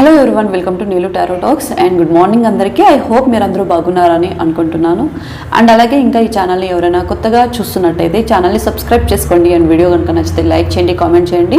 Hello everyone welcome to Neelu tarot talks and good morning అందరికీ. I hope మీరు అందరూ బాగున్నారని అనుకుంటున్నాను. అండ్ అలాగే ఇంకా ఈ ఛానల్ని ఎవరైనా కొత్తగా చూస్తున్నట్టయితే ఛానల్ని సబ్స్క్రైబ్ చేసుకోండి అండ్ వీడియో కనుక నచ్చితే లైక్ చేయండి కామెంట్ చేయండి.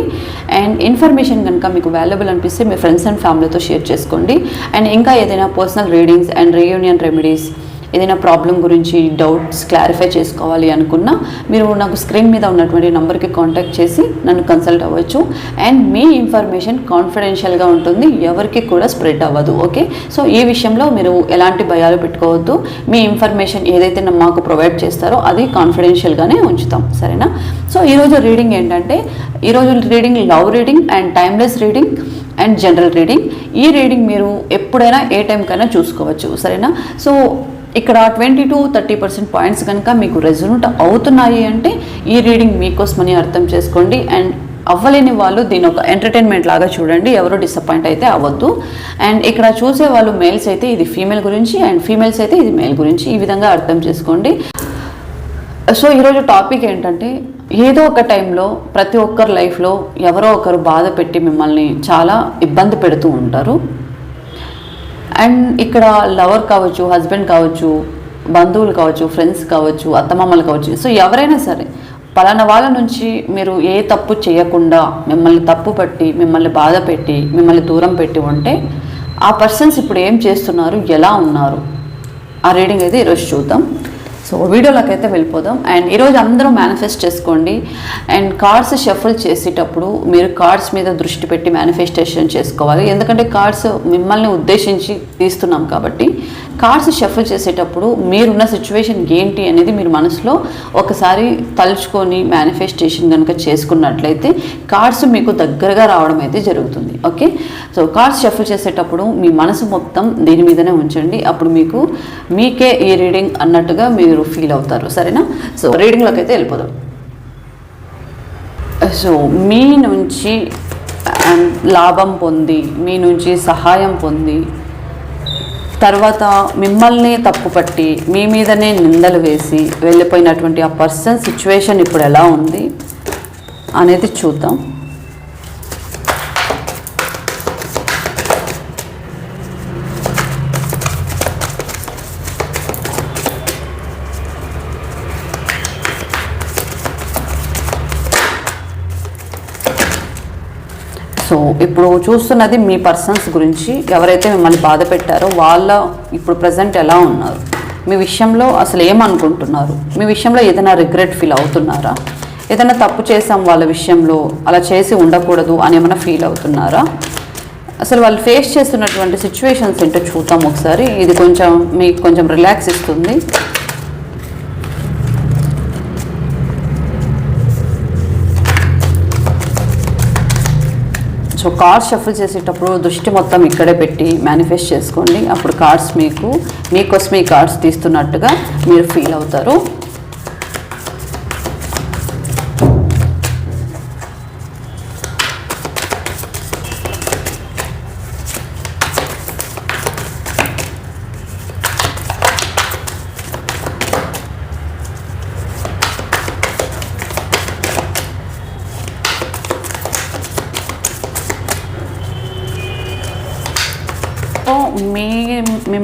అండ్ ఇన్ఫర్మేషన్ కనుక మీకు వాల్యుబుల్ అనిపిస్తే మీ ఫ్రెండ్స్ అండ్ ఫ్యామిలీతో షేర్ చేసుకోండి. అండ్ ఇంకా ఏదైనా personal readings and reunion remedies ఏదైనా ప్రాబ్లం గురించి డౌట్స్ క్లారిఫై చేసుకోవాలి అనుకున్నా మీరు నాకు స్క్రీన్ మీద ఉన్నటువంటి నెంబర్కి కాంటాక్ట్ చేసి నన్ను కన్సల్ట్ అవ్వచ్చు. అండ్ మీ ఇన్ఫర్మేషన్ కాన్ఫిడెన్షియల్గా ఉంటుంది ఎవరికి కూడా స్ప్రెడ్ అవ్వదు ఓకే? సో ఈ విషయంలో మీరు ఎలాంటి భయాలు పెట్టుకోవద్దు. మీ ఇన్ఫర్మేషన్ ఏదైతే మాకు ప్రొవైడ్ చేస్తారో అది కాన్ఫిడెన్షియల్గానే ఉంచుతాం సరేనా? సో ఈరోజు రీడింగ్ ఏంటంటే ఈరోజు reading love reading and timeless reading and general reading. ఈ రీడింగ్ మీరు ఎప్పుడైనా ఏ టైంకైనా చూసుకోవచ్చు సరేనా? సో ఇక్కడ twenty two thirty percent points కనుక మీకు రెజల్యూట్ అవుతున్నాయి అంటే ఈ రీడింగ్ మీకోసమని అర్థం చేసుకోండి. అండ్ అవ్వలేని వాళ్ళు దీని ఒక ఎంటర్టైన్మెంట్ లాగా చూడండి. ఎవరు డిసప్పాయింట్ అయితే అవ్వద్దు. అండ్ ఇక్కడ చూసే వాళ్ళు మేల్స్ అయితే ఇది ఫీమేల్ గురించి అండ్ ఫీమేల్స్ అయితే ఇది మేల్ గురించి ఈ విధంగా అర్థం చేసుకోండి. సో ఈరోజు టాపిక్ ఏంటంటే ఏదో ఒక టైంలో ప్రతి ఒక్కరి లైఫ్లో ఎవరో ఒకరు బాధ పెట్టి మిమ్మల్ని చాలా ఇబ్బంది పెడుతూ ఉంటారు. అండ్ ఇక్కడ లవర్ కావచ్చు హస్బెండ్ కావచ్చు బంధువులు కావచ్చు ఫ్రెండ్స్ కావచ్చు అత్తమామలు కావచ్చు. సో ఎవరైనా సరే పలానా వాళ్ళ నుంచి మీరు ఏ తప్పు చేయకుండా మిమ్మల్ని తప్పు పట్టి మిమ్మల్ని బాధ పెట్టి మిమ్మల్ని దూరం పెట్టి ఉంటే ఆ పర్సన్స్ ఇప్పుడు ఏం చేస్తున్నారు ఎలా ఉన్నారు? ఆ రీడింగ్ అయితే ఈరోజు చూద్దాం. సో వీడియోలోకి అయితే వెళ్ళిపోదాం. అండ్ ఈరోజు అందరూ మేనిఫెస్ట్ చేసుకోండి. అండ్ కార్డ్స్ షఫల్ చేసేటప్పుడు మీరు కార్డ్స్ మీద దృష్టి పెట్టి మేనిఫెస్టేషన్ చేసుకోవాలి. ఎందుకంటే కార్డ్స్ మిమ్మల్ని ఉద్దేశించి తీస్తున్నాం కాబట్టి కార్డ్స్ షఫల్ చేసేటప్పుడు మీరున్న సిచ్యువేషన్ ఏంటి అనేది మీరు మనసులో ఒకసారి తలుచుకొని మేనిఫెస్టేషన్ కనుక చేసుకున్నట్లయితే కార్డ్స్ మీకు దగ్గరగా రావడం అయితే జరుగుతుంది. ఓకే? సో కార్డ్స్ షఫల్ చేసేటప్పుడు మీ మనసు మొత్తం దీని మీదనే ఉంచండి. అప్పుడు మీకు మీకే ఈ రీడింగ్ అన్నట్టుగా మీరు ఫీల్ అవుతారు. సరేనా? సో రీడింగ్లోకి అయితే వెళ్ళిపోదాం. సో మీ నుంచి um, లాభం పొంది మీ నుంచి సహాయం పొంది తర్వాత మిమ్మల్ని తప్పుపట్టి మీ మీదనే నిందలు వేసి వెళ్ళిపోయినటువంటి ఆ పర్సన్ సిచ్యువేషన్ ఇప్పుడు ఎలా ఉంది అనేది చూద్దాం. సో ఇప్పుడు చూస్తున్నది మీ పర్సన్స్ గురించి. ఎవరైతే మిమ్మల్ని బాధ పెట్టారో వాళ్ళ ఇప్పుడు ప్రజెంట్ ఎలా ఉన్నారు? మీ విషయంలో అసలు ఏమనుకుంటున్నారు? మీ విషయంలో ఏదైనా రిగ్రెట్ ఫీల్ అవుతున్నారా? ఏదైనా తప్పు చేసాం వాళ్ళ విషయంలో అలా చేసి ఉండకూడదు అని ఏమైనా ఫీల్ అవుతున్నారా? అసలు వాళ్ళు ఫేస్ చేస్తున్నటువంటి సిచ్యువేషన్స్ ఏంటో చూద్దాం ఒకసారి. ఇది కొంచెం మీకు కొంచెం రిలాక్స్ ఇస్తుంది. సో కార్డ్స్ షఫుల్ చేసేటప్పుడు దృష్టి మొత్తం ఇక్కడే పెట్టి మేనిఫెస్ట్ చేసుకోండి. అప్పుడు కార్డ్స్ మీకు మీకోసం ఈ కార్డ్స్ తీస్తున్నట్టుగా మీరు ఫీల్ అవుతారు.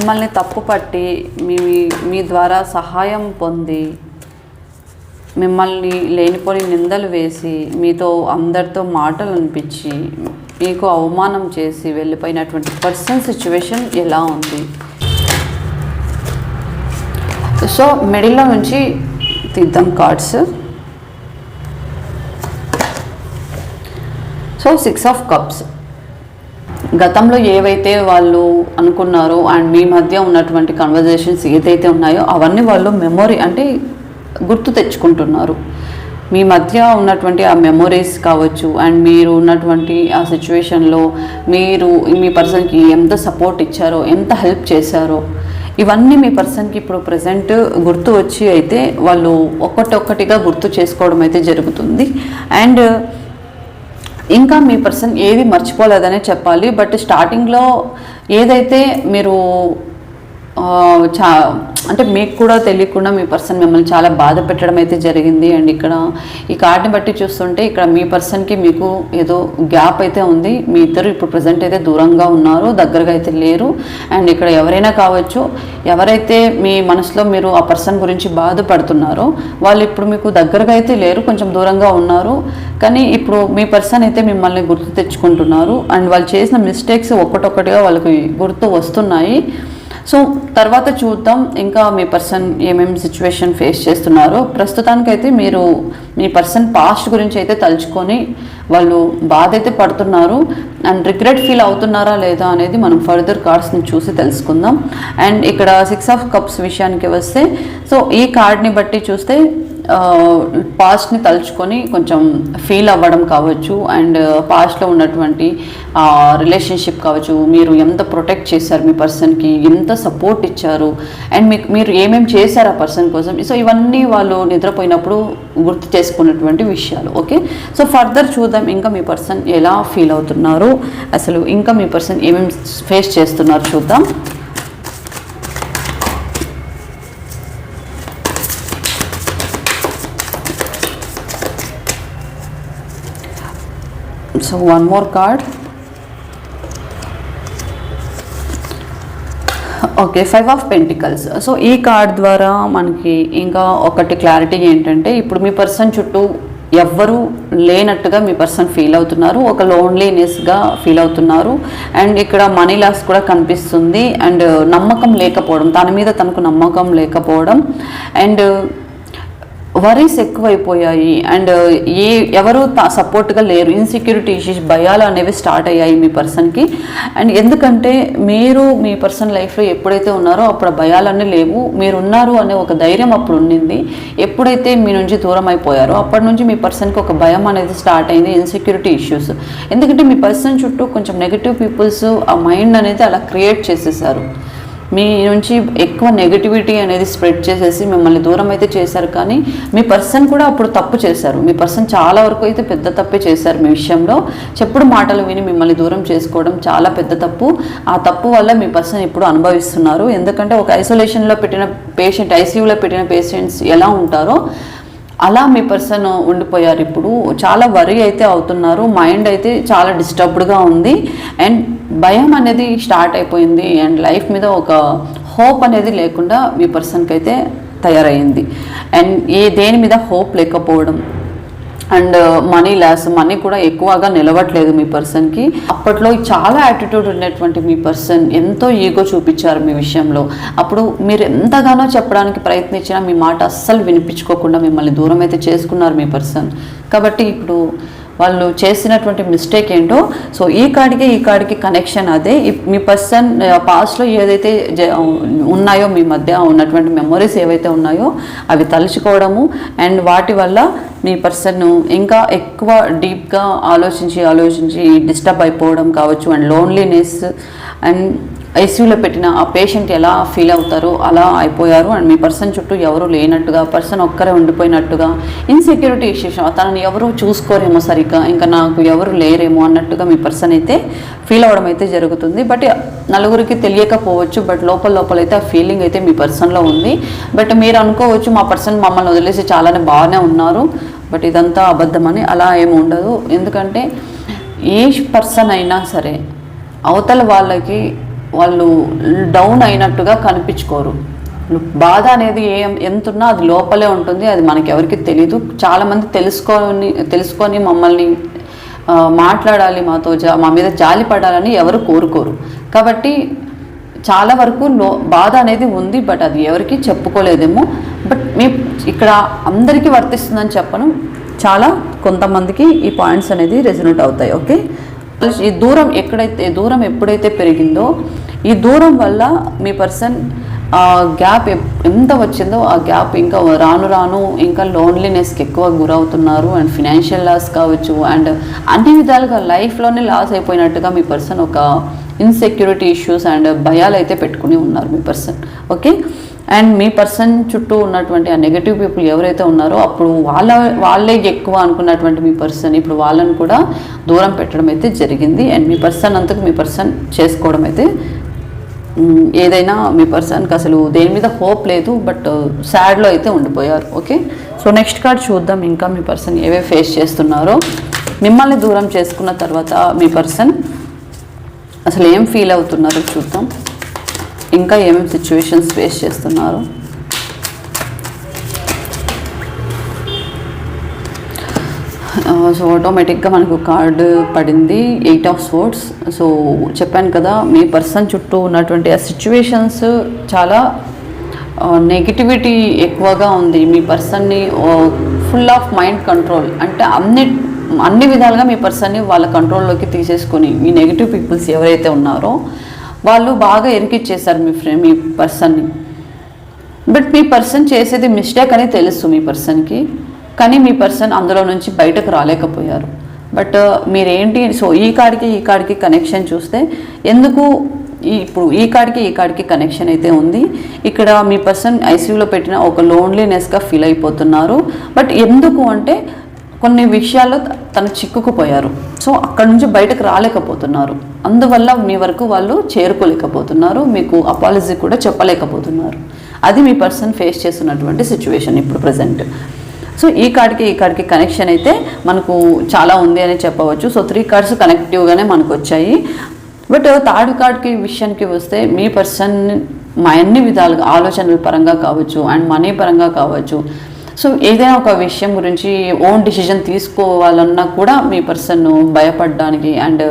మిమ్మల్ని తప్పు పట్టి మీ మీ ద్వారా సహాయం పొంది మిమ్మల్ని లేనిపోని నిందలు వేసి మీతో అందరితో మాటలు అనిపించి మీకు అవమానం చేసి వెళ్ళిపోయినటువంటి పర్సన్ సిచ్యువేషన్ ఎలా ఉంది? సో మిడిల్లో నుంచి తీద్దాం cards. So six of cups. గతంలో ఏవైతే వాళ్ళు అనుకున్నారో అండ్ మీ మధ్య ఉన్నటువంటి కన్వర్జేషన్స్ ఏదైతే ఉన్నాయో అవన్నీ వాళ్ళు మెమొరీ అంటే గుర్తు తెచ్చుకుంటున్నారు. మీ మధ్య ఉన్నటువంటి ఆ మెమొరీస్ కావచ్చు అండ్ మీరు ఉన్నటువంటి ఆ సిచ్యువేషన్లో మీరు మీ పర్సన్కి ఎంత సపోర్ట్ ఇచ్చారో ఎంత హెల్ప్ చేశారో ఇవన్నీ మీ పర్సన్కి ఇప్పుడు ప్రజెంట్ గుర్తు వచ్చి అయితే వాళ్ళు ఒక్కటొక్కటిగా గుర్తు చేసుకోవడం అయితే జరుగుతుంది. అండ్ ఇంకా మీ పర్సన్ ఏది మర్చిపోలేదనే చెప్పాలి బట్ స్టార్టింగ్లో ఏదైతే మీరు చా అంటే మీకు కూడా తెలియకుండా మీ పర్సన్ మిమ్మల్ని చాలా బాధ పెట్టడం అయితే జరిగింది. అండ్ ఇక్కడ ఈ కార్డ్ని బట్టి చూస్తుంటే ఇక్కడ మీ పర్సన్కి మీకు ఏదో గ్యాప్ అయితే ఉంది. మీ ఇద్దరు ఇప్పుడు ప్రజెంట్ అయితే దూరంగా ఉన్నారు దగ్గరగా అయితే లేరు. అండ్ ఇక్కడ ఎవరైనా కావచ్చు ఎవరైతే మీ మనసులో మీరు ఆ పర్సన్ గురించి బాధపడుతున్నారో వాళ్ళు ఇప్పుడు మీకు దగ్గరగా అయితే లేరు కొంచెం దూరంగా ఉన్నారు. కానీ ఇప్పుడు మీ పర్సన్ అయితే మిమ్మల్ని గుర్తు తెచ్చుకుంటున్నారు. అండ్ వాళ్ళు చేసిన మిస్టేక్స్ ఒక్కటొక్కటిగా వాళ్ళకి గుర్తు వస్తున్నాయి. సో తర్వాత చూద్దాం ఇంకా మీ పర్సన్ ఏమేమి సిచ్యువేషన్ ఫేస్ చేస్తున్నారో. ప్రస్తుతానికైతే మీరు మీ పర్సన్ పాస్ట్ గురించి అయితే తలుచుకొని వాళ్ళు బాధ అయితే పడుతున్నారు. అండ్ రిగ్రెట్ ఫీల్ అవుతున్నారా లేదా అనేది మనం ఫర్దర్ కార్డ్స్ని చూసి తెలుసుకుందాం. అండ్ ఇక్కడ సిక్స్ ఆఫ్ కప్స్ విషయానికి వస్తే సో ఈ కార్డ్ని బట్టి చూస్తే పాస్ట్ని తలుచుకొని కొంచెం ఫీల్ అవ్వడం కావచ్చు అండ్ పాస్ట్లో ఉన్నటువంటి రిలేషన్షిప్ కావచ్చు మీరు ఎంత ప్రొటెక్ట్ చేశారు మీ పర్సన్కి ఎంత సపోర్ట్ ఇచ్చారు అండ్ మీకు మీరు ఏమేమి చేశారు ఆ పర్సన్ కోసం. సో ఇవన్నీ వాళ్ళు నిద్రపోయినప్పుడు గుర్తు చేసుకున్నటువంటి విషయాలు ఓకే సో ఫర్దర్ చూద్దాం ఇంకా మీ పర్సన్ ఎలా ఫీల్ అవుతున్నారు. అసలు ఇంకా మీ పర్సన్ ఏమేమి ఫేస్ చేస్తున్నారు చూద్దాం. So one more card okay five of pentacles so ఈ కార్డ్ ద్వారా మనకి ఇంకా ఒకటి క్లారిటీ ఏంటంటే ఇప్పుడు మీ పర్సన్ చుట్టూ ఎవ్వరూ లేనట్టుగా మీ పర్సన్ ఫీల్ అవుతున్నారు. ఒక లోన్లీనెస్గా ఫీల్ అవుతున్నారు. అండ్ ఇక్కడ మనీ లాస్ కూడా కనిపిస్తుంది. అండ్ నమ్మకం లేకపోవడం తన మీద తనకు నమ్మకం లేకపోవడం. అండ్ వరీస్ ఎక్కువైపోయాయి. అండ్ uh, ఏ ఎవరు సపోర్ట్గా లేరు. ఇన్సెక్యూరిటీ ఇష్యూస్ భయాలు అనేవి స్టార్ట్ అయ్యాయి మీ పర్సన్కి అండ్ ఎందుకంటే మీరు మీ పర్సన్ లైఫ్లో ఎప్పుడైతే ఉన్నారో అప్పుడు భయాలన్నీ లేవు. మీరు ఉన్నారు అనే ఒక ధైర్యం అప్పుడు ఉండింది. ఎప్పుడైతే మీ నుంచి దూరం అయిపోయారో అప్పటి నుంచి మీ పర్సన్కి ఒక భయం అనేది స్టార్ట్ అయింది. ఇన్సెక్యూరిటీ ఇష్యూస్ ఎందుకంటే మీ పర్సన్ చుట్టూ కొంచెం నెగిటివ్ పీపుల్స్ ఆ మైండ్ అనేది అలా క్రియేట్ చేసేసారు. మీ నుంచి ఎక్కువ నెగిటివిటీ అనేది స్ప్రెడ్ చేసేసి మిమ్మల్ని దూరం అయితే చేశారు. కానీ మీ పర్సన్ కూడా అప్పుడు తప్పు చేశారు. మీ పర్సన్ చాలా వరకు అయితే పెద్ద తప్పే చేశారు మీ విషయంలో. చెప్పుడు మాటలు విని మిమ్మల్ని దూరం చేసుకోవడం చాలా పెద్ద తప్పు. ఆ తప్పు వల్ల మీ పర్సన్ ఇప్పుడు అనుభవిస్తున్నారు. ఎందుకంటే ఒక ఐసోలేషన్లో పెట్టిన పేషెంట్ ఐసీయూలో పెట్టిన పేషెంట్స్ ఎలా ఉంటారో అలా మీ పర్సన్ ఉండిపోయారు. ఇప్పుడు చాలా వరి అయితే అవుతున్నారు. మైండ్ అయితే చాలా డిస్టర్బ్డ్గా ఉంది. అండ్ భయం అనేది స్టార్ట్ అయిపోయింది. అండ్ లైఫ్ మీద ఒక హోప్ అనేది లేకుండా మీ పర్సన్కి అయితే తయారైంది. అండ్ ఏ దేని మీద హోప్ లేకపోవడం అండ్ మనీ లాస్ మనీ కూడా ఎక్కువగా నిలవట్లేదు మీ పర్సన్కి. అప్పట్లో చాలా యాటిట్యూడ్ ఉన్నటువంటి మీ పర్సన్ ఎంతో ఈగో చూపించారు మీ విషయంలో. అప్పుడు మీరు ఎంతగానో చెప్పడానికి ప్రయత్నించినా మీ మాట అస్సలు వినిపించుకోకుండా మిమ్మల్ని దూరం అయితే చేసుకున్నారు మీ పర్సన్. కాబట్టి ఇప్పుడు వాళ్ళు చేసినటువంటి మిస్టేక్ ఏంటో సో ఈ కార్డ్కి ఈ కార్డ్కి కనెక్షన్ అదే. ఇప్- మీ పర్సన్ పాస్ట్లో ఏదైతే జ- ఉన్నాయో మీ మధ్య ఉన్నటువంటి మెమొరీస్ ఏవైతే ఉన్నాయో అవి తలుచుకోవడము అండ్ వాటి వల్ల మీ పర్సన్ ఇంకా ఎక్కువ డీప్గా ఆలోచించి ఆలోచించి డిస్టర్బ్ అయిపోవడం కావచ్చు అండ్ లోన్లీనెస్ అండ్ ఐసీయూలో పెట్టిన ఆ పేషెంట్ ఎలా ఫీల్ అవుతారో అలా అయిపోయారు. అండ్ మీ పర్సన్ చుట్టూ ఎవరు లేనట్టుగా పర్సన్ ఒక్కరే ఉండిపోయినట్టుగా ఇన్సెక్యూరిటీ ఇష్యూస్ తనని ఎవరు చూసుకోరేమో సరిగ్గా ఇంకా నాకు ఎవరు లేరేమో అన్నట్టుగా మీ పర్సన్ అయితే ఫీల్ అవ్వడం అయితే జరుగుతుంది. బట్ నలుగురికి తెలియకపోవచ్చు బట్ లోపల లోపల అయితే ఆ ఫీలింగ్ అయితే మీ పర్సన్లో ఉంది. బట్ మీరు అనుకోవచ్చు మా పర్సన్ మమ్మల్ని వదిలేసి చాలానే బాగానే ఉన్నారు. బట్ ఇదంతా అబద్ధమని అలా ఏమి ఉండదు. ఎందుకంటే ఏ పర్సన్ అయినా సరే అవతల వాళ్ళకి వాళ్ళు డౌన్ అయినట్టుగా కనిపించుకోరు. బాధ అనేది ఏం ఎంతున్నా అది లోపలే ఉంటుంది. అది మనకి ఎవరికి తెలియదు చాలామంది తెలుసుకొని తెలుసుకొని మమ్మల్ని మాట్లాడాలి మాతో జా మా మీద జాలి పడాలని ఎవరు కోరుకోరు. కాబట్టి చాలా వరకు లో బాధ అనేది ఉంది బట్ అది ఎవరికి చెప్పుకోలేదేమో. బట్ మీ ఇక్కడ అందరికీ వర్తిస్తుందని చెప్పను. చాలా కొంతమందికి ఈ పాయింట్స్ అనేది రెజొనేట్ అవుతాయి. ఓకే? ఈ దూరం ఎక్కడైతే దూరం ఎప్పుడైతే పెరిగిందో ఈ దూరం వల్ల మీ పర్సన్ ఆ గ్యాప్ ఎంత వచ్చిందో ఆ గ్యాప్ ఇంకా రాను రాను ఇంకా లోన్లీనెస్కి ఎక్కువ గురవుతున్నారు అండ్ ఫినాన్షియల్ లాస్ కావచ్చు అండ్ అన్ని విధాలుగా లైఫ్లోనే లాస్ అయిపోయినట్టుగా మీ పర్సన్ ఒక ఇన్సెక్యూరిటీ ఇష్యూస్ అండ్ భయాలు అయితే పెట్టుకుని ఉన్నారు మీ పర్సన్. ఓకే? అండ్ మీ పర్సన్ చుట్టూ ఉన్నటువంటి ఆ నెగిటివ్ పీపుల్ ఎవరైతే ఉన్నారో అప్పుడు వాళ్ళ వాళ్ళే ఎక్కువ అనుకున్నటువంటి మీ పర్సన్ ఇప్పుడు వాళ్ళని కూడా దూరం పెట్టడం అయితే జరిగింది. అండ్ మీ పర్సన్ అంతకు మీ పర్సన్ చేసుకోవడం అయితే ఏదైనా మీ పర్సన్కి అసలు దేని మీద హోప్ లేదు బట్ సాడ్లో అయితే ఉండిపోయారు. ఓకే? సో నెక్స్ట్ కార్డ్ చూద్దాం ఇంకా మీ పర్సన్ ఏవే ఫేస్ చేస్తున్నారో. మిమ్మల్ని దూరం చేసుకున్న తర్వాత మీ పర్సన్ అసలు ఏం ఫీల్ అవుతున్నారో చూద్దాం. ఇంకా ఏమేమి సిచ్యువేషన్స్ ఫేస్ చేస్తున్నారు? సో ఆటోమేటిక్గా మనకు కార్డు పడింది ఎయిట్ ఆఫ్ స్పోర్ట్స్ సో చెప్పాను కదా మీ పర్సన్ చుట్టూ ఉన్నటువంటి ఆ సిచ్యువేషన్స్ చాలా నెగిటివిటీ ఎక్కువగా ఉంది. మీ పర్సన్ని ఫుల్ ఆఫ్ మైండ్ కంట్రోల్ అంటే అన్ని అన్ని విధాలుగా మీ పర్సన్ని వాళ్ళ కంట్రోల్లోకి తీసేసుకొని మీ నెగిటివ్ పీపుల్స్ ఎవరైతే ఉన్నారో వాళ్ళు బాగా ఎరికిచ్చేశారు మీ ఫ్రెండ్ మీ పర్సన్ని. బట్ మీ పర్సన్ చేసేది మిస్టేక్ అని తెలుసు మీ పర్సన్కి. కానీ మీ పర్సన్ అందులో నుంచి బయటకు రాలేకపోయారు. బట్ మీరేంటి సో ఈ కాడికి ఈ కాడికి కనెక్షన్ చూస్తే ఎందుకు ఇప్పుడు ఈ కాడికి ఈ కాడికి కనెక్షన్ అయితే ఉంది. ఇక్కడ మీ పర్సన్ ఐసీయూలో పెట్టిన ఒక లోన్లీనెస్గా ఫీల్ అయిపోతున్నారు. బట్ ఎందుకు అంటే కొన్ని విషయాల్లో తను చిక్కుకుపోయారు. సో అక్కడ నుంచి బయటకు రాలేకపోతున్నారు. అందువల్ల మీ వరకు వాళ్ళు చేరుకోలేకపోతున్నారు మీకు అపాలజీ కూడా చెప్పలేకపోతున్నారు. అది మీ పర్సన్ ఫేస్ చేస్తున్నటువంటి సిచ్యువేషన్ ఇప్పుడు ప్రజెంట్ సో ఈ కార్డ్కి ఈ కార్డ్కి కనెక్షన్ అయితే మనకు చాలా ఉంది అని చెప్పవచ్చు. సో త్రీ కార్డ్స్ కనెక్టివ్గానే మనకు వచ్చాయి. బట్ థర్డ్ కార్డ్కి విషయానికి వస్తే మీ పర్సన్ మా అన్ని విధాలుగా ఆలోచనల పరంగా కావచ్చు అండ్ మనీ పరంగా కావచ్చు. సో ఏదైనా ఒక విషయం గురించి ఓన్ డిసిజన్ తీసుకోవాలన్నా కూడా మీ పర్సన్ భయపడడానికి అండ్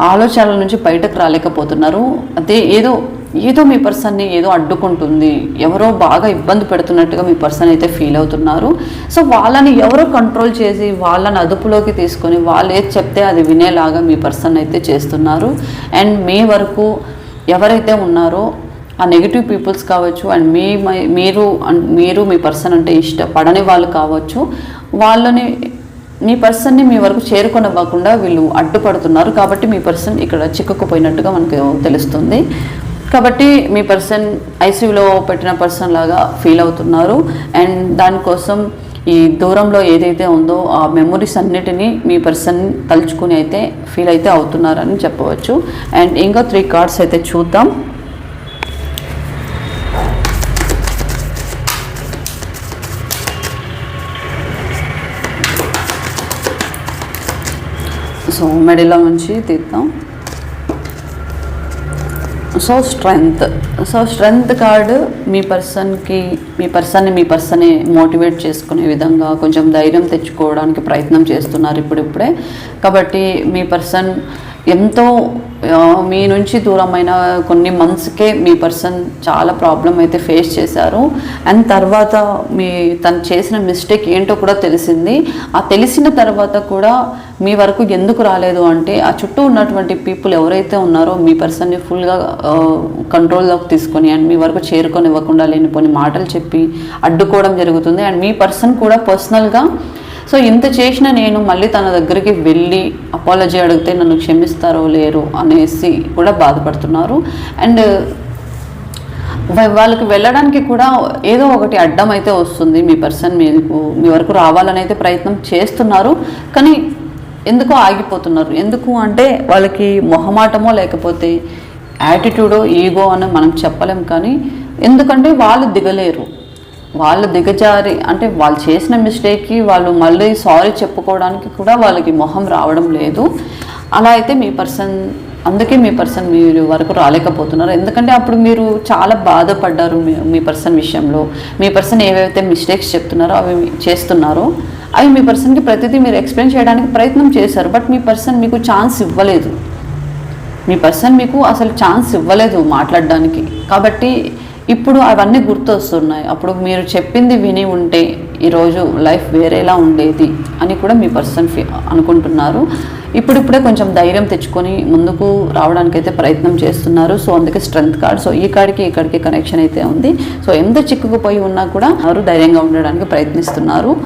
ఆలోచనల నుంచి బయటకు రాలేకపోతున్నారు. అదే ఏదో ఏదో మీ పర్సన్ని ఏదో అడ్డుకుంటుంది. ఎవరో బాగా ఇబ్బంది పెడుతున్నట్టుగా మీ పర్సన్ అయితే ఫీల్ అవుతున్నారు. సో వాళ్ళని ఎవరో కంట్రోల్ చేసి వాళ్ళని అదుపులోకి తీసుకొని వాళ్ళు ఏది చెప్తే అది వినేలాగా మీ పర్సన్ అయితే చేస్తున్నారు. అండ్ మీ వరకు ఎవరైతే ఉన్నారో ఆ నెగిటివ్ పీపుల్స్ కావచ్చు అండ్ మీ మై- మీరు మీరు మీ పర్సన్ అంటే ఇష్టపడని వాళ్ళు కావచ్చు వాళ్ళని మీ పర్సన్ని మీ వరకు చేరుకొనవ్వకుండా వీళ్ళు అడ్డుపడుతున్నారు కాబట్టి మీ పర్సన్ ఇక్కడ చిక్కుకుపోయినట్టుగా మనకు తెలుస్తుంది. కాబట్టి మీ పర్సన్ ఐసీయూలో పెట్టిన పర్సన్ లాగా ఫీల్ అవుతున్నారు. అండ్ దానికోసం ఈ దూరంలో ఏదైతే ఉందో ఆ మెమొరీస్ అన్నిటినీ మీ పర్సన్ తలుచుకుని అయితే ఫీల్ అయితే అవుతున్నారని చెప్పవచ్చు. అండ్ ఇంకా త్రీ కార్డ్స్ అయితే చూద్దాం. సో మెడిలో నుంచి తీద్దాం. So strength so strength card మీ పర్సన్కి మీ పర్సన్ని మీ పర్సనే మోటివేట్ చేసుకునే విధంగా కొంచెం ధైర్యం తెచ్చుకోవడానికి ప్రయత్నం చేస్తున్నారు ఇప్పుడిప్పుడే. కాబట్టి మీ పర్సన్ ఎంతో మీ నుంచి దూరమైన కొన్ని మంత్స్కే మీ పర్సన్ చాలా ప్రాబ్లం అయితే ఫేస్ చేశారు. అండ్ తర్వాత మీ తను చేసిన మిస్టేక్ ఏంటో కూడా తెలిసింది. ఆ తెలిసిన తర్వాత కూడా మీ వరకు ఎందుకు రాలేదు అంటే ఆ చుట్టూ ఉన్నటువంటి పీపుల్ ఎవరైతే ఉన్నారో మీ పర్సన్ని ఫుల్గా కంట్రోల్లోకి తీసుకొని అండ్ మీ వరకు చేరుకొని ఇవ్వకుండా లేని కొన్ని మాటలు చెప్పి అడ్డుకోవడం జరుగుతుంది. అండ్ మీ పర్సన్ కూడా పర్సనల్గా సో ఇంత చేసిన నేను మళ్ళీ తన దగ్గరికి వెళ్ళి అపాలజీ అడిగితే నన్ను క్షమిస్తారో లేరు అనేసి కూడా బాధపడుతున్నారు. అండ్ వాళ్ళకి వెళ్ళడానికి కూడా ఏదో ఒకటి అడ్డం అయితే వస్తుంది మీ పర్సన్ మీకు మీ వరకు రావాలని అయితే ప్రయత్నం చేస్తున్నారు. కానీ ఎందుకో ఆగిపోతున్నారు? ఎందుకు అంటే వాళ్ళకి మొహమాటమో లేకపోతే యాటిట్యూడో ఈగో అని మనం చెప్పలేం కానీ ఎందుకంటే వాళ్ళు దిగలేరు. వాళ్ళు దిగజారి అంటే వాళ్ళు చేసిన మిస్టేక్కి వాళ్ళు మళ్ళీ సారీ చెప్పుకోవడానికి కూడా వాళ్ళకి మొహం రావడం లేదు. అలా అయితే మీ పర్సన్ అందుకే మీ పర్సన్ మీరు వరకు రాలేకపోతున్నారు. ఎందుకంటే అప్పుడు మీరు చాలా బాధపడ్డారు మీ మీ పర్సన్ విషయంలో. మీ పర్సన్ ఏవైతే మిస్టేక్స్ చెప్తున్నారో అవి చేస్తున్నారో అవి మీ పర్సన్కి ప్రతిదీ మీరు ఎక్స్ప్లెయిన్ చేయడానికి ప్రయత్నం చేశారు. బట్ మీ పర్సన్ మీకు ఛాన్స్ ఇవ్వలేదు. మీ పర్సన్ మీకు అసలు ఛాన్స్ ఇవ్వలేదు మాట్లాడడానికి. కాబట్టి ఇప్పుడు అవన్నీ గుర్తొస్తున్నాయి. అప్పుడు మీరు చెప్పింది విని ఉంటే ఈరోజు లైఫ్ వేరేలా ఉండేది అని కూడా మీ పర్సన్ ఫీ అనుకుంటున్నారు. ఇప్పుడిప్పుడే కొంచెం ధైర్యం తెచ్చుకొని ముందుకు రావడానికైతే ప్రయత్నం చేస్తున్నారు. సో అందుకే స్ట్రెంగ్త్ కార్డ్. సో ఈ కాడికి ఈ కనెక్షన్ అయితే ఉంది. సో ఎంత చిక్కుకుపోయి ఉన్నా కూడా వారు ధైర్యంగా ఉండడానికి ప్రయత్నిస్తున్నారు.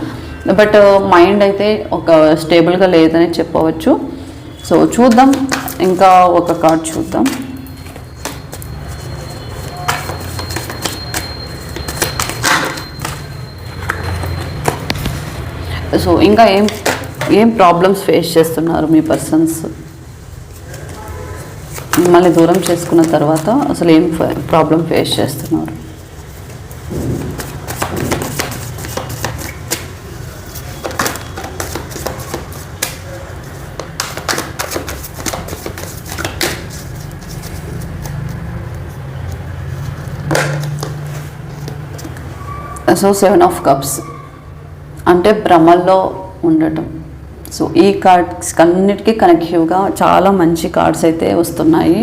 బట్ మైండ్ అయితే ఒక స్టేబుల్గా లేదని చెప్పవచ్చు. సో చూద్దాం. ఇంకా ఒక కార్డ్ చూద్దాం. సో ఇంకా ఏం ఏం ప్రాబ్లమ్స్ ఫేస్ చేస్తున్నారు మీ పర్సన్స్ మిమ్మల్ని దూరం చేసుకున్న తర్వాత అసలు ఏం ప్రాబ్లం ఫేస్ చేస్తున్నారు? సో సెవెన్ ఆఫ్ కప్స్ అంటే భ్రమల్లో ఉండటం. సో ఈ కార్డ్స్ అన్నిటికీ కనెక్టివ్గా చాలా మంచి కార్డ్స్ అయితే వస్తున్నాయి.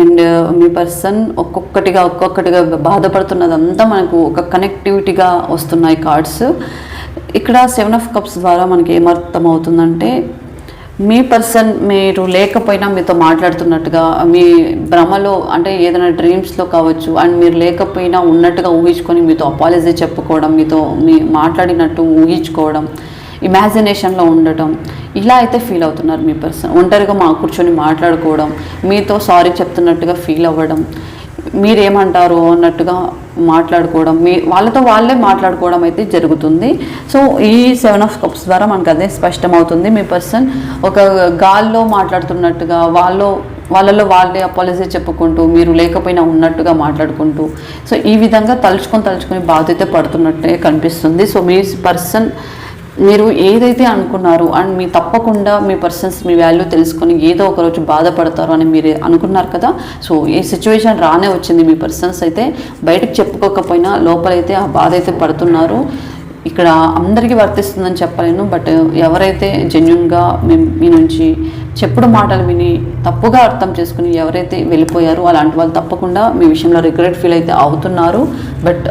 అండ్ మీ పర్సన్ ఒక్కొక్కటిగా ఒక్కొక్కటిగా బాధపడుతున్నదంతా మనకు ఒక కనెక్టివిటీగా వస్తున్నాయి కార్డ్స్. ఇక్కడ సెవెన్ ఆఫ్ కప్స్ ద్వారా మనకి ఏమర్థం అవుతుందంటే మీ పర్సన్ మీరు లేకపోయినా మీతో మాట్లాడుతున్నట్టుగా మీ భ్రమలో అంటే ఏదైనా డ్రీమ్స్లో కావచ్చు అండ్ మీరు లేకపోయినా ఉన్నట్టుగా ఊహించుకొని మీతో అపాలజీ చెప్పుకోవడం మీతో మీ మాట్లాడినట్టు ఊహించుకోవడం ఇమాజినేషన్లో ఉండటం ఇలా అయితే ఫీల్ అవుతున్నారు మీ పర్సన్ ఒంటరిగా మా కూర్చొని మాట్లాడుకోవడం మీతో సారీ చెప్తున్నట్టుగా ఫీల్ అవ్వడం మీరేమంటారు అన్నట్టుగా మాట్లాడుకోవడం మీ వాళ్ళతో వాళ్ళే మాట్లాడుకోవడం అయితే జరుగుతుంది. సో ఈ సెవెన్ ఆఫ్ కప్స్ ద్వారా మనకు అదే స్పష్టమవుతుంది. మీ పర్సన్ ఒక గాల్లో మాట్లాడుతున్నట్టుగా వాళ్ళు వాళ్ళలో వాళ్ళే అపాలజీ చెప్పుకుంటూ మీరు లేకపోయినా ఉన్నట్టుగా మాట్లాడుకుంటూ సో ఈ విధంగా తలుచుకొని తలుచుకొని బాధ్యత పడుతున్నట్టే కనిపిస్తుంది. సో మీ పర్సన్ మీరు ఏదైతే అనుకున్నారు అండ్ మీ తప్పకుండా మీ పర్సన్స్ మీ వాల్యూ తెలుసుకొని ఏదో ఒకరోజు బాధపడతారు అని మీరు అనుకున్నారు కదా సో ఈ సిచ్యువేషన్ రానే వచ్చింది మీ పర్సన్స్ అయితే. బయటకు చెప్పుకోకపోయినా లోపలైతే ఆ బాధ అయితే పడుతున్నారు. ఇక్కడ అందరికీ వర్తిస్తుందని చెప్పలేను బట్ ఎవరైతే జెన్యున్గా మీ మీ నుంచి చెప్పుడు మాటలు విని తప్పుగా అర్థం చేసుకుని ఎవరైతే వెళ్ళిపోయారో అలాంటి వాళ్ళు తప్పకుండా మీ విషయంలో రిగ్రెట్ ఫీల్ అయితే అవుతున్నారు. బట్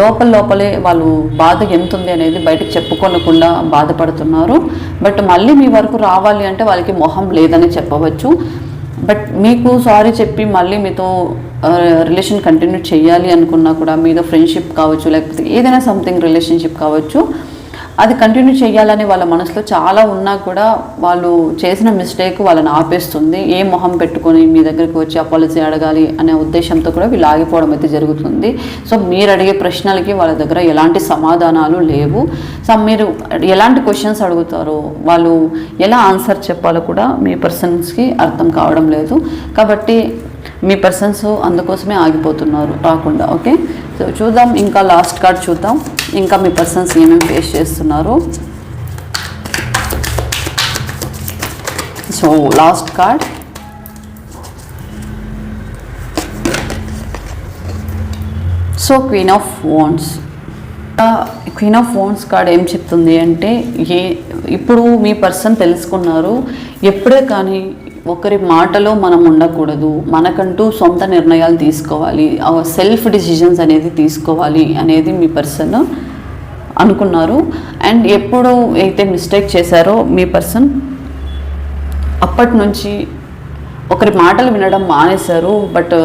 లోపల లోపలే వాళ్ళు బాధ ఎంత ఉంది అనేది బయటకు చెప్పుకోనకుండా బాధపడుతున్నారు. బట్ మళ్ళీ మీ వరకు రావాలి అంటే వాళ్ళకి మొహం లేదని చెప్పవచ్చు. బట్ మీకు సారీ చెప్పి మళ్ళీ మీతో రిలేషన్ కంటిన్యూ చేయాలి అనుకున్నా కూడా మీతో ఫ్రెండ్షిప్ కావచ్చు లేకపోతే ఏదైనా సంథింగ్ రిలేషన్షిప్ కావచ్చు అది కంటిన్యూ చేయాలని వాళ్ళ మనసులో చాలా ఉన్నా కూడా వాళ్ళు చేసిన మిస్టేక్ వాళ్ళని ఆపేస్తుంది. ఏ మొహం పెట్టుకొని మీ దగ్గరికి వచ్చి అపాలజీ అడగాలి అనే ఉద్దేశంతో కూడా వీళ్ళు ఆగిపోవడం అయితే జరుగుతుంది. సో మీరు అడిగే ప్రశ్నలకి వాళ్ళ దగ్గర ఎలాంటి సమాధానాలు లేవు. సో మీరు ఎలాంటి క్వశ్చన్స్ అడుగుతారో వాళ్ళు ఎలా ఆన్సర్ చెప్పాలో కూడా మీ పర్సన్స్కి అర్థం కావడం లేదు. కాబట్టి మీ పర్సన్స్ అందుకోసమే ఆగిపోతున్నారు రాకుండా ఓకే? సో చూద్దాం ఇంకా లాస్ట్ కార్డ్ చూద్దాం. ఇంకా మీ పర్సన్స్ ఏమేమి ఫేస్ చేస్తున్నారు? So last card so queen of wands queen of phones card ఏం చెప్తుంది అంటే ఏ ఇప్పుడు మీ పర్సన్ తెలుసుకున్నారు ఎప్పుడే కానీ ఒకరి మాటలో మనం ఉండకూడదు. మనకంటూ సొంత నిర్ణయాలు తీసుకోవాలి. సెల్ఫ్ డిసిజన్స్ అనేది తీసుకోవాలి అనేది మీ పర్సన్ అనుకున్నారు. అండ్ ఎప్పుడు అయితే మిస్టేక్ చేశారో మీ పర్సన్ అప్పటి నుంచి ఒకరి మాటలు వినడం మానేశారు. బట్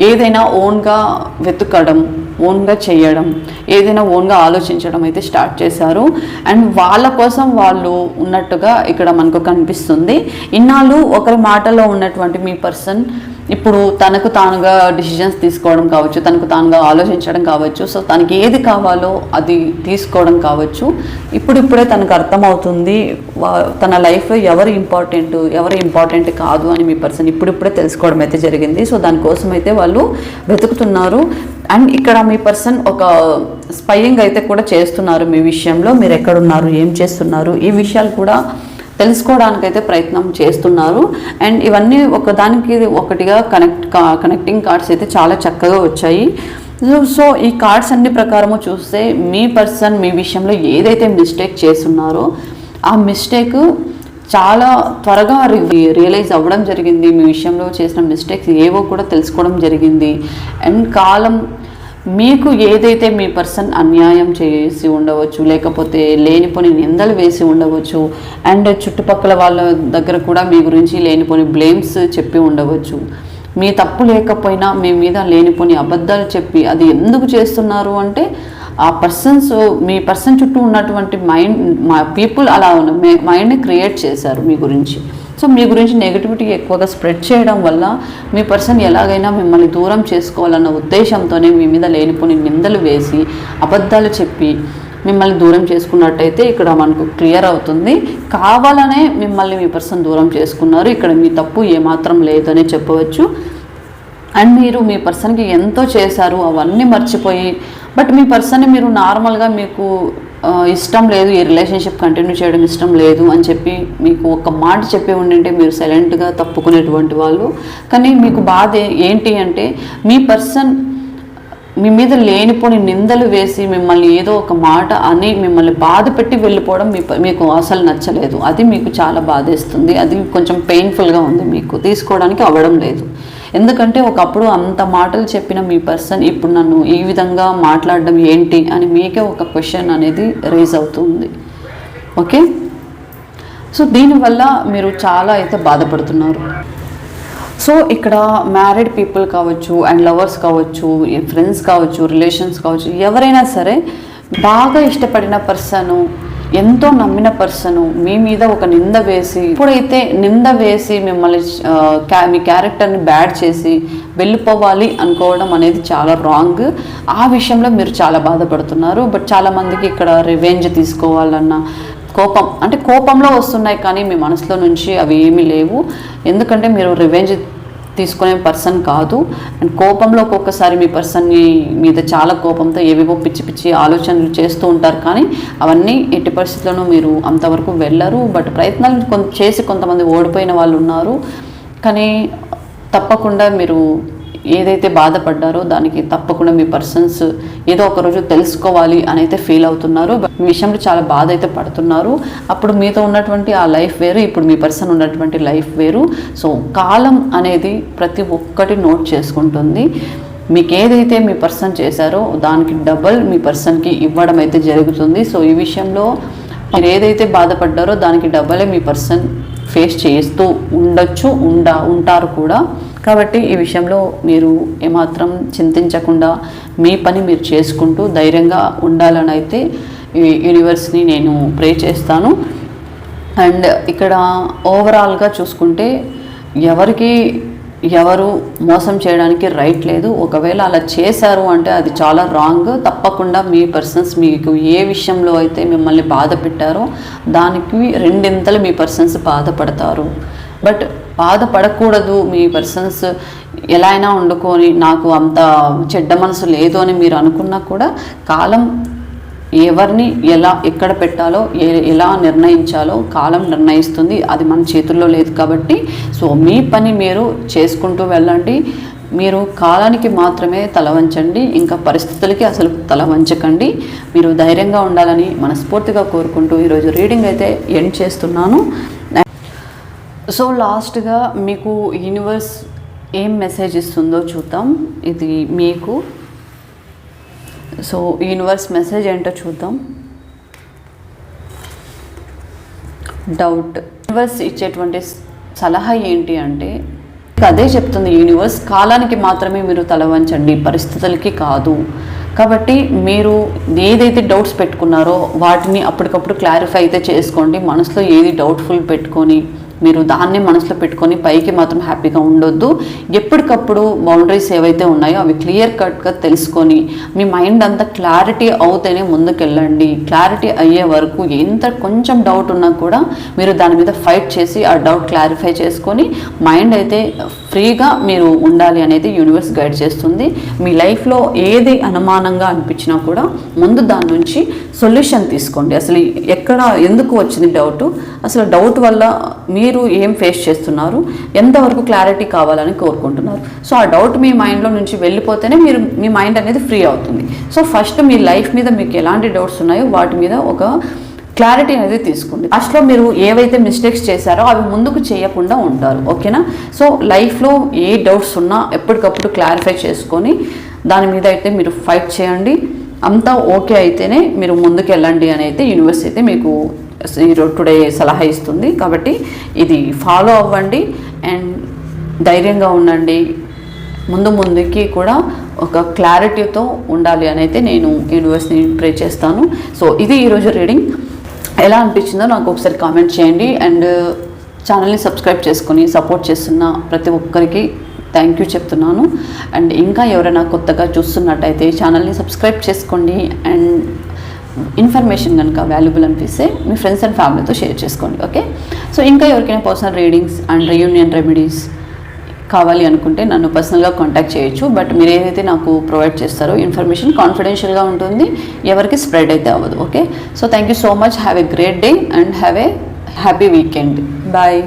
ఏదైనా ఓన్గా వెతుకడం ఓన్గా చేయడం ఏదైనా ఓన్గా ఆలోచించడం అయితే స్టార్ట్ చేశారు. అండ్ వాళ్ళ కోసం వాళ్ళు ఉన్నట్టుగా ఇక్కడ మనకు కనిపిస్తుంది. ఇన్నాళ్ళు ఒకరి మాటలో ఉన్నటువంటి మీ పర్సన్ ఇప్పుడు తనకు తానుగా డిసిషన్స్ తీసుకోవడం కావచ్చు తనకు తానుగా ఆలోచించడం కావచ్చు సో తనకి ఏది కావాలో అది తీసుకోవడం కావచ్చు. ఇప్పుడిప్పుడే తనకు అర్థమవుతుంది తన లైఫ్లో ఎవరు ఇంపార్టెంట్ ఎవరు ఇంపార్టెంట్ కాదు అని మీ పర్సన్ ఇప్పుడిప్పుడే తెలుసుకోవడం అయితే జరిగింది. సో దానికోసం అయితే వాళ్ళు వెతుకుతున్నారు. అండ్ ఇక్కడ మీ పర్సన్ ఒక స్పయింగ్ అయితే కూడా చేస్తున్నారు మీ విషయంలో. మీరు ఎక్కడున్నారు ఏం చేస్తున్నారు ఈ విషయాలు కూడా తెలుసుకోవడానికైతే ప్రయత్నం చేస్తున్నారు. అండ్ ఇవన్నీ ఒకదానికి ఒకటిగా కనెక్ట్ కనెక్టింగ్ కార్డ్స్ అయితే చాలా చక్కగా వచ్చాయి. సో- ఈ కార్డ్స్ అన్ని ప్రకారము చూస్తే మీ పర్సన్ మీ విషయంలో ఏదైతే మిస్టేక్ చేస్తున్నారో ఆ మిస్టేక్ చాలా త్వరగా రియలైజ్ అవ్వడం జరిగింది. మీ విషయంలో చేసిన మిస్టేక్స్ ఏవో కూడా తెలుసుకోవడం జరిగింది. అండ్ కాలం మీకు ఏదైతే మీ పర్సన్ అన్యాయం చేసి ఉండవచ్చు లేకపోతే లేనిపోని నిందలు వేసి ఉండవచ్చు అండ్ చుట్టుపక్కల వాళ్ళ దగ్గర కూడా మీ గురించి లేనిపోని బ్లేమ్స్ చెప్పి ఉండవచ్చు. మీ తప్పు లేకపోయినా మీ మీద లేనిపోని అబద్ధాలు చెప్పి అది ఎందుకు చేస్తున్నారు అంటే ఆ పర్సన్స్ మీ పర్సన్ చుట్టూ ఉన్నటువంటి మైండ్ మా పీపుల్ అలా ఉన్న మైండ్ని క్రియేట్ చేశారు మీ గురించి. సో మీ గురించి నెగిటివిటీ ఎక్కువగా స్ప్రెడ్ చేయడం వల్ల మీ పర్సన్ ఎలాగైనా మిమ్మల్ని దూరం చేసుకోవాలన్న ఉద్దేశంతోనే మీ మీద లేనిపోని నిందలు వేసి అబద్ధాలు చెప్పి మిమ్మల్ని దూరం చేసుకున్నట్టయితే ఇక్కడ మనకు క్లియర్ అవుతుంది. కావాలనే మిమ్మల్ని మీ పర్సన్ దూరం చేసుకున్నారు. ఇక్కడ మీ తప్పు ఏమాత్రం లేదనే చెప్పవచ్చు. అండ్ మీరు మీ పర్సన్కి ఎంతో చేశారు అవన్నీ మర్చిపోయి బట్ మీ పర్సన్ని మీరు నార్మల్గా మీకు ఇష్టం లేదు ఈ రిలేషన్షిప్ కంటిన్యూ చేయడం ఇష్టం లేదు అని చెప్పి మీకు ఒక మాట చెప్పి ఉండింటే మీరు సైలెంట్గా తప్పుకునేటువంటి వాళ్ళు. కానీ మీకు బాధ ఏంటి అంటే మీ పర్సన్ మీ మీద లేనిపోని నిందలు వేసి మిమ్మల్ని ఏదో ఒక మాట అని మిమ్మల్ని బాధ పెట్టి వెళ్ళిపోవడం మీ మీకు అసలు నచ్చలేదు. అది మీకు చాలా బాధేస్తుంది. అది కొంచెం పెయిన్ఫుల్గా ఉంది మీకు. తీసుకోవడానికి అవ్వడం లేదు. ఎందుకంటే ఒకప్పుడు అంత మాటలు చెప్పిన మీ పర్సన్ ఇప్పుడు నన్ను ఈ విధంగా మాట్లాడడం ఏంటి అని మీకే ఒక క్వశ్చన్ అనేది రేజ్ అవుతుంది. ఓకే సో దీనివల్ల మీరు చాలా అయితే బాధపడుతున్నారు. సో ఇక్కడ మ్యారీడ్ పీపుల్ కావచ్చు అండ్ లవర్స్ కావచ్చు ఫ్రెండ్స్ కావచ్చు రిలేషన్స్ కావచ్చు ఎవరైనా సరే బాగా ఇష్టపడిన పర్సను ఎంతో నమ్మిన పర్సను మీ మీద ఒక నింద వేసి ఇప్పుడైతే నింద వేసి మిమ్మల్ని క్యా- మీ క్యారెక్టర్ని బ్యాడ్ చేసి వెళ్ళిపోవాలి అనుకోవడం అనేది చాలా రాంగ్. ఆ విషయంలో మీరు చాలా బాధపడుతున్నారు. బట్ చాలామందికి ఇక్కడ రివెంజ్ తీసుకోవాలన్న కోపం అంటే కోపంలో వస్తున్నాయి కానీ మీ మనసులో నుంచి అవి ఏమీ లేవు. ఎందుకంటే మీరు రివెంజ్ తీసుకునే పర్సన్ కాదు. అండ్ కోపంలో ఒక్కొక్కసారి మీ పర్సన్ని మీద చాలా కోపంతో ఏవేవో పిచ్చి పిచ్చి ఆలోచనలు చేస్తూ ఉంటారు. కానీ అవన్నీ ఎట్టి పరిస్థితుల్లోనూ మీరు అంతవరకు వెళ్ళరు. బట్ ప్రయత్నాలు కొంత చేసి కొంతమంది ఓడిపోయిన వాళ్ళు ఉన్నారు. కానీ తప్పకుండా మీరు ఏదైతే బాధపడ్డారో దానికి తప్పకుండా మీ పర్సన్స్ ఏదో ఒక రోజు తెలుసుకోవాలి అని అయితే ఫీల్ అవుతున్నారు మీ విషయంలో చాలా బాధ అయితే పడుతున్నారు. అప్పుడు మీతో ఉన్నటువంటి ఆ లైఫ్ వేరు ఇప్పుడు మీ పర్సన్ ఉన్నటువంటి లైఫ్ వేరు. సో కాలం అనేది ప్రతి ఒక్కటి నోట్ చేసుకుంటుంది. మీకు ఏదైతే మీ పర్సన్ చేశారో దానికి డబల్ మీ పర్సన్కి ఇవ్వడం అయితే జరుగుతుంది. సో ఈ విషయంలో మీరు ఏదైతే బాధపడ్డారో దానికి డబ్బలే మీ పర్సన్ ఫేస్ చేస్తూ ఉండొచ్చు ఉండ ఉంటారు కూడా. కాబట్టి ఈ విషయంలో మీరు ఏమాత్రం చింతించకుండా మీ పని మీరు చేసుకుంటూ ధైర్యంగా ఉండాలని అయితే ఈ యూనివర్స్ని నేను ప్రే చేస్తాను. అండ్ ఇక్కడ ఓవరాల్గా చూసుకుంటే ఎవరికి ఎవరు మోసం చేయడానికి రైట్ లేదు. ఒకవేళ అలా చేశారు అంటే అది చాలా రాంగ్ తప్పకుండా మీ పర్సన్స్ మీకు ఏ విషయంలో అయితే మిమ్మల్ని బాధ పెట్టారో దానికి రెండింతలు మీ పర్సన్స్ బాధపడతారు. బట్ బాధపడకూడదు మీ పర్సన్స్ ఎలా అయినా వండుకొని నాకు అంత చెడ్డ మనసు లేదు అని మీరు అనుకున్నా కూడా కాలం ఎవరిని ఎలా ఎక్కడ పెట్టాలో ఏ- ఎలా నిర్ణయించాలో కాలం నిర్ణయిస్తుంది. అది మన చేతుల్లో లేదు కాబట్టి. సో మీ పని మీరు చేసుకుంటూ వెళ్ళండి. మీరు కాలానికి మాత్రమే తల వంచండి. ఇంకా పరిస్థితులకి అసలు తల వంచకండి. మీరు ధైర్యంగా ఉండాలని మనస్ఫూర్తిగా కోరుకుంటూ ఈరోజు రీడింగ్ అయితే ఎండ్ చేస్తున్నాను. సో లాస్ట్గా మీకు యూనివర్స్ ఏం మెసేజ్ ఇస్తుందో చూద్దాం. ఇది మీకు. సో యూనివర్స్ మెసేజ్ ఏంటో చూద్దాం. డౌట్. యూనివర్స్ ఇచ్చేటువంటి సలహా ఏంటి అంటే అదే చెప్తుంది యూనివర్స్ కాలానికి మాత్రమే మీరు తలవంచండి పరిస్థితులకి కాదు. కాబట్టి మీరు ఏదైతే డౌట్స్ పెట్టుకున్నారో వాటిని అప్పటికప్పుడు క్లారిఫై అయితే చేసుకోండి. మనసులో ఏది డౌట్ఫుల్ పెట్టుకొని మీరు దాన్ని మనసులో పెట్టుకొని పైకి మాత్రం హ్యాపీగా ఉండొద్దు. ఎప్పటికప్పుడు బౌండరీస్ ఏవైతే ఉన్నాయో అవి క్లియర్ కట్గా తెలుసుకొని మీ మైండ్ అంతా క్లారిటీ అవుతేనే ముందుకెళ్ళండి. క్లారిటీ అయ్యే వరకు ఎంత కొంచెం డౌట్ ఉన్నా కూడా మీరు దాని మీద ఫైట్ చేసి ఆ డౌట్ క్లారిఫై చేసుకొని మైండ్ అయితే ఫ్రీగా మీరు ఉండాలి అనేది యూనివర్స్ గైడ్ చేస్తుంది. మీ లైఫ్లో ఏది అనుమానంగా అనిపించినా కూడా ముందు దాని నుంచి సొల్యూషన్ తీసుకోండి. అసలు ఎక్కడ ఎందుకు వచ్చింది డౌట్ అసలు డౌట్ వల్ల మీరు ఏం ఫేస్ చేస్తున్నారు? ఎంతవరకు క్లారిటీ కావాలని కోరుకుంటున్నారు? సో ఆ డౌట్ మీ మైండ్లో నుంచి వెళ్ళిపోతేనే మీరు మీ మైండ్ అనేది ఫ్రీ అవుతుంది. సో ఫస్ట్ మీ లైఫ్ మీద మీకు ఎలాంటి డౌట్స్ ఉన్నాయో వాటి మీద ఒక క్లారిటీ అనేది తీసుకోండి ఫస్ట్లో మీరు ఏవైతే మిస్టేక్స్ చేశారో అవి ముందుకు చేయకుండా ఉంటారు. ఓకేనా సో లైఫ్లో ఏ డౌట్స్ ఉన్నా ఎప్పటికప్పుడు క్లారిఫై చేసుకొని దాని మీద అయితే మీరు ఫైట్ చేయండి. అంతా ఓకే అయితేనే మీరు ముందుకు వెళ్ళండి అని అయితే యూనివర్స్ అయితే మీకు ఈరోజు టుడే సలహా ఇస్తుంది. కాబట్టి ఇది ఫాలో అవ్వండి అండ్ ధైర్యంగా ఉండండి. ముందు ముందుకి కూడా ఒక క్లారిటీతో ఉండాలి అని అయితే నేను యూనివర్స్ని ప్రే చేస్తాను. సో ఇది ఈరోజు రీడింగ్ ఎలా అనిపించిందో నాకు ఒకసారి కామెంట్ చేయండి. అండ్ ఛానల్ని సబ్స్క్రైబ్ చేసుకొని సపోర్ట్ చేస్తున్న ప్రతి ఒక్కరికి థ్యాంక్ యూ చెప్తున్నాను. అండ్ ఇంకా ఎవరైనా కొత్తగా చూస్తున్నట్టయితే ఛానల్ని సబ్స్క్రైబ్ చేసుకోండి. అండ్ ఇన్ఫర్మేషన్ కనుక వాల్యుబుల్ అనిపిస్తే మీ ఫ్రెండ్స్ అండ్ ఫ్యామిలీతో షేర్ చేసుకోండి ఓకే సో ఇంకా ఎవరికైనా personal readings and reunion remedies కావాలి అనుకుంటే నన్ను పర్సనల్గా కాంటాక్ట్ చేయొచ్చు. బట్ మీరు ఏదైతే నాకు ప్రొవైడ్ చేస్తారో ఇన్ఫర్మేషన్ కాన్ఫిడెన్షియల్గా ఉంటుంది. ఎవరికి స్ప్రెడ్ అయితే అవ్వదు okay so thank you so much have a great day and have a happy weekend bye